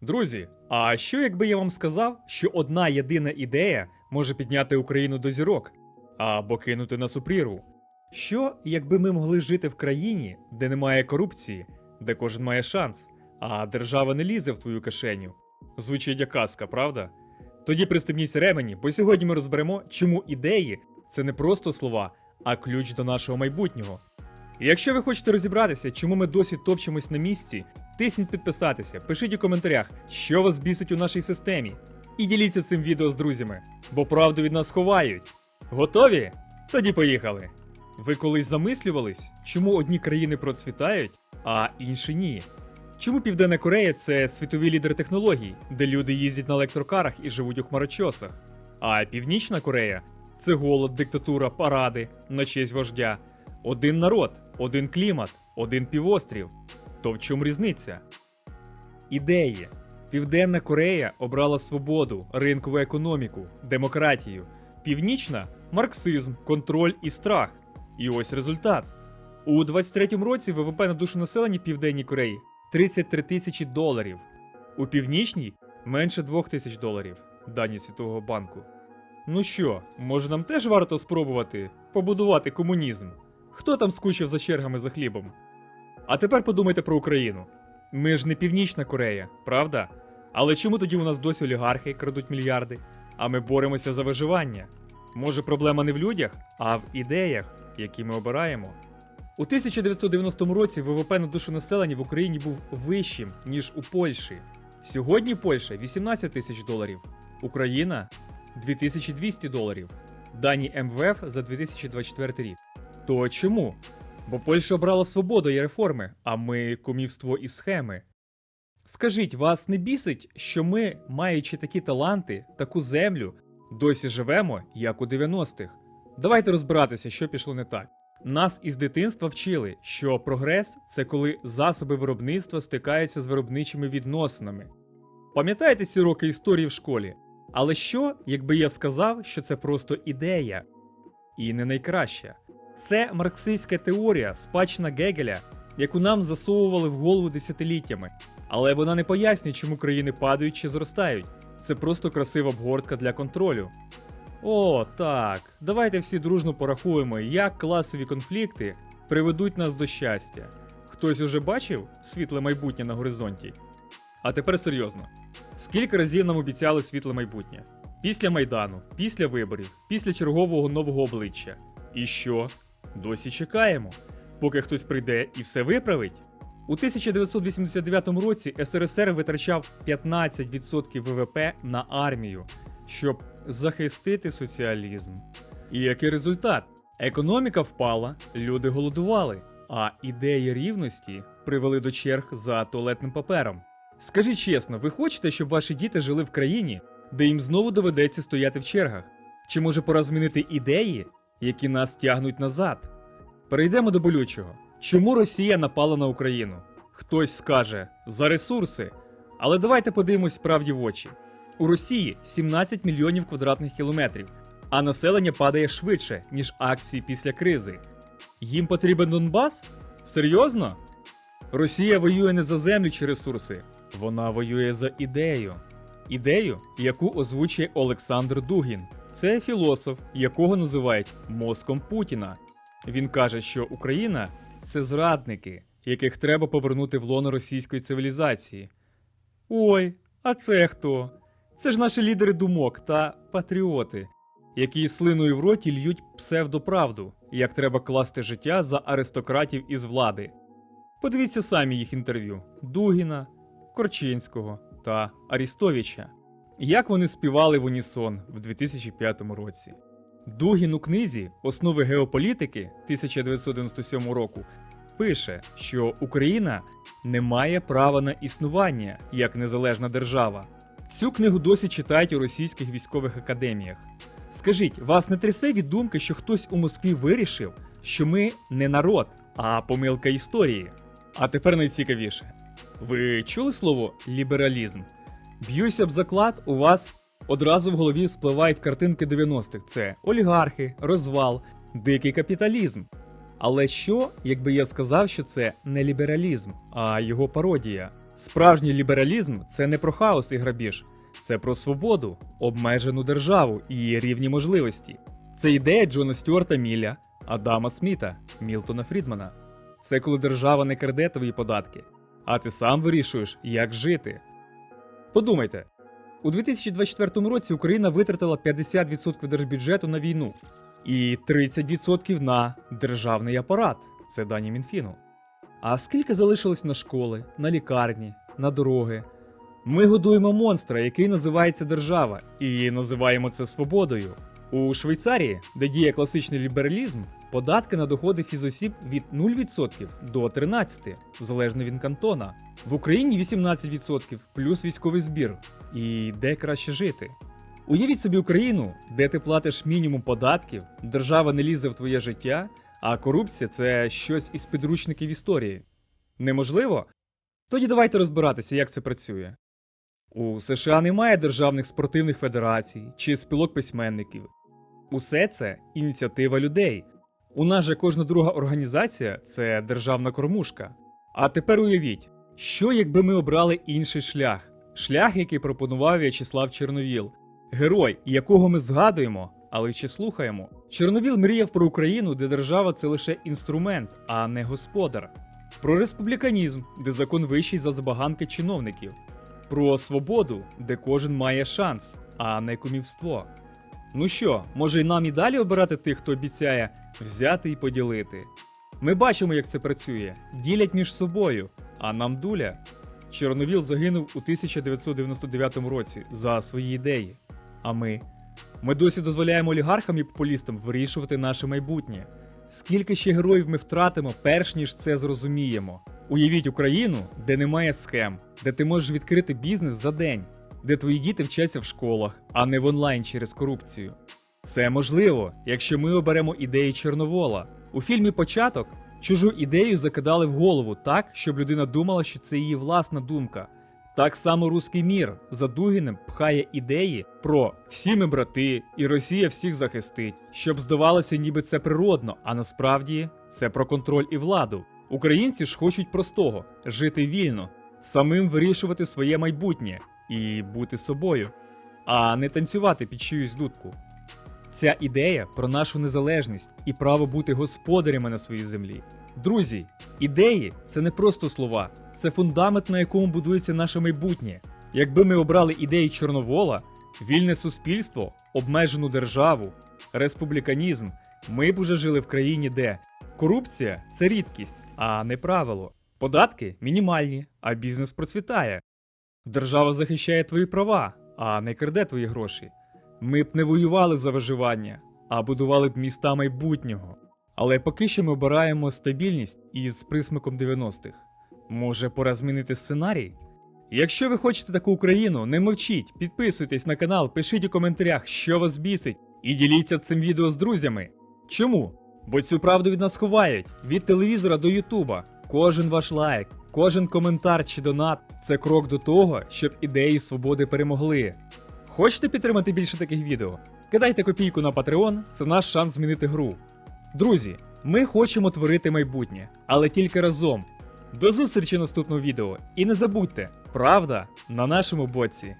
Друзі, а що якби я вам сказав, що одна єдина ідея може підняти Україну до зірок або кинути нас у прірву? Що, якби ми могли жити в країні, де немає корупції, де кожен має шанс, а держава не лізе в твою кишеню? Звучить як казка, правда? Тоді пристебніться ремені, бо сьогодні ми розберемо, чому ідеї це не просто слова, а ключ до нашого майбутнього. І якщо ви хочете розібратися, чому ми досі топчемось на місці, тисніть підписатися, пишіть у коментарях, що вас бісить у нашій системі. І діліться цим відео з друзями, бо правду від нас ховають. Готові? Тоді поїхали. Ви колись замислювались, чому одні країни процвітають, а інші ні? Чому Південна Корея це світовий лідер технологій, де люди їздять на електрокарах і живуть у хмарочосах? А Північна Корея це голод, диктатура, паради на честь вождя. Один народ, один клімат, один півострів. То в чому різниця? Ідеї. Південна Корея обрала свободу, ринкову економіку, демократію. Північна марксизм, контроль і страх. І ось результат. У 23-му році ВВП на душу населення Південній Кореї 33 тисячі доларів. У північній менше 2 тисяч доларів, дані Світового банку. Ну що, може нам теж варто спробувати побудувати комунізм? Хто там скучив за чергами за хлібом? А тепер подумайте про Україну. Ми ж не Північна Корея, правда? Але чому тоді у нас досі олігархи крадуть мільярди, а ми боремося за виживання? Може, проблема не в людях, а в ідеях, які ми обираємо? У 1990 році ВВП на душу населення в Україні був вищим, ніж у Польщі. Сьогодні Польща 18 тисяч доларів, Україна 2200 доларів. Дані МВФ за 2024 рік. То чому? Бо Польща обрала свободу і реформи, а ми кумівство і схеми. Скажіть, вас не бісить, що ми, маючи такі таланти, таку землю, досі живемо, як у 90-х? Давайте розбиратися, що пішло не так. Нас із дитинства вчили, що прогрес це коли засоби виробництва стикаються з виробничими відносинами. Пам'ятаєте ці роки історії в школі? Але що, якби я сказав, що це просто ідея? І не найкраща. Це марксистська теорія, спадщина Гегеля, яку нам засовували в голову десятиліттями. Але вона не пояснює, чому країни падають чи зростають. Це просто красива обгортка для контролю. О, так. Давайте всі дружно порахуємо, як класові конфлікти приведуть нас до щастя. Хтось уже бачив світле майбутнє на горизонті? А тепер серйозно. Скільки разів нам обіцяли світле майбутнє? Після Майдану, після виборів, після чергового нового обличчя. І що? Досі чекаємо, поки хтось прийде і все виправить. У 1989 році СРСР витрачав 15% ВВП на армію, щоб захистити соціалізм. І який результат? Економіка впала, люди голодували, а ідеї рівності привели до черг за туалетним папером. Скажіть чесно, ви хочете, щоб ваші діти жили в країні, де їм знову доведеться стояти в чергах? Чи може пора змінити ідеї, які нас тягнуть назад? Перейдемо до болючого. Чому Росія напала на Україну? Хтось скаже за ресурси. Але давайте подивимось правді в очі. У Росії 17 мільйонів квадратних кілометрів, а населення падає швидше, ніж акції після кризи. Їм потрібен Донбас? Серйозно? Росія воює не за землю чи ресурси, вона воює за ідею. Ідею, яку озвучує Олександр Дугін. Це філософ, якого називають мозком Путіна. Він каже, що Україна це зрадники, яких треба повернути в лоно російської цивілізації. Ой, а це хто? Це ж наші лідери думок та патріоти, які слиною в роті льють псевдоправду, як треба класти життя за аристократів із влади. Подивіться самі їх інтерв'ю Дугіна, Корчинського та Арістовича. Як вони співали в унісон в 2005 році. Дугін у книзі Основи геополітики 1997 року пише, що Україна не має права на існування як незалежна держава. Цю книгу досі читають у російських військових академіях. Скажіть, вас не трясе від думки, що хтось у Москві вирішив, що ми не народ, а помилка історії? А тепер найцікавіше. Ви чули слово лібералізм? Б'юся б заклад, у вас одразу в голові спливають картинки 90-х: це олігархи, розвал, дикий капіталізм. Але що, якби я сказав, що це не лібералізм, а його пародія? Справжній лібералізм це не про хаос і грабіж, це про свободу, обмежену державу і рівні можливості. Це ідея Джона Стюарта Мілля, Адама Сміта, Мілтона Фрідмана. Це коли держава не краде твої податки, а ти сам вирішуєш, як жити. Подумайте, у 2024 році Україна витратила 50% держбюджету на війну і 30% на державний апарат. Це дані Мінфіну. А скільки залишилось на школи, на лікарні, на дороги? Ми годуємо монстра, який називається держава, і називаємо це свободою. У Швейцарії, де діє класичний лібералізм, податки на доходи фізосіб від 0% до 13%, залежно від кантона. В Україні 18% плюс військовий збір. І де краще жити? Уявіть собі Україну, де ти платиш мінімум податків, держава не лізе в твоє життя, а корупція це щось із підручників історії. Неможливо? Тоді давайте розбиратися, як це працює. У США немає державних спортивних федерацій чи спілок письменників. Усе це ініціатива людей. У нас же кожна друга організація це державна кормушка. А тепер уявіть, що якби ми обрали інший шлях, шлях, який пропонував В'ячеслав Чорновіл, герой, якого ми згадуємо, але чи слухаємо. Чорновіл мріяв про Україну, де держава це лише інструмент, а не господар. Про республіканізм, де закон вищий за забаганки чиновників. Про свободу, де кожен має шанс, а не кумівство. Ну що, може й нам і далі обирати тих, хто обіцяє взяти і поділити. Ми бачимо, як це працює, ділять між собою, а нам дуля. Чорновіл загинув у 1999 році за свої ідеї. А ми? Ми досі дозволяємо олігархам і популістам вирішувати наше майбутнє. Скільки ще героїв ми втратимо, перш ніж це зрозуміємо. Уявіть Україну, де немає схем, де ти можеш відкрити бізнес за день, де твої діти вчаться в школах, а не в онлайн через корупцію. Це можливо, якщо ми оберемо ідеї Чорновола. У фільмі Початок чужу ідею закидали в голову так, щоб людина думала, що це її власна думка. Так само руський мір за Дугіним пхає ідеї про всі ми брати, і Росія всіх захистить, щоб здавалося, ніби це природно, а насправді це про контроль і владу. Українці ж хочуть простого жити вільно, самим вирішувати своє майбутнє і бути собою, а не танцювати під чиюсь дудку. Ця ідея про нашу незалежність і право бути господарями на своїй землі. Друзі, ідеї це не просто слова, це фундамент, на якому будується наше майбутнє. Якби ми обрали ідеї Чорновола, вільне суспільство, обмежену державу, республіканізм, ми б уже жили в країні, де корупція це рідкість, а не правило. Податки мінімальні, а бізнес процвітає. Держава захищає твої права, а не краде твої гроші. Ми б не воювали за виживання, а будували б міста майбутнього. Але поки що ми обираємо стабільність із присмаком 90-х. Може, пора змінити сценарій? Якщо ви хочете таку Україну, не мовчіть, підписуйтесь на канал, пишіть у коментарях, що вас бісить, і діліться цим відео з друзями. Чому? Бо цю правду від нас ховають від телевізора до Ютуба. Кожен ваш лайк, кожен коментар чи донат це крок до того, щоб ідеї свободи перемогли. Хочете підтримати більше таких відео? Кидайте копійку на Patreon, це наш шанс змінити гру. Друзі, ми хочемо творити майбутнє, але тільки разом. До зустрічі в наступному відео. І не забудьте, правда на нашому боці.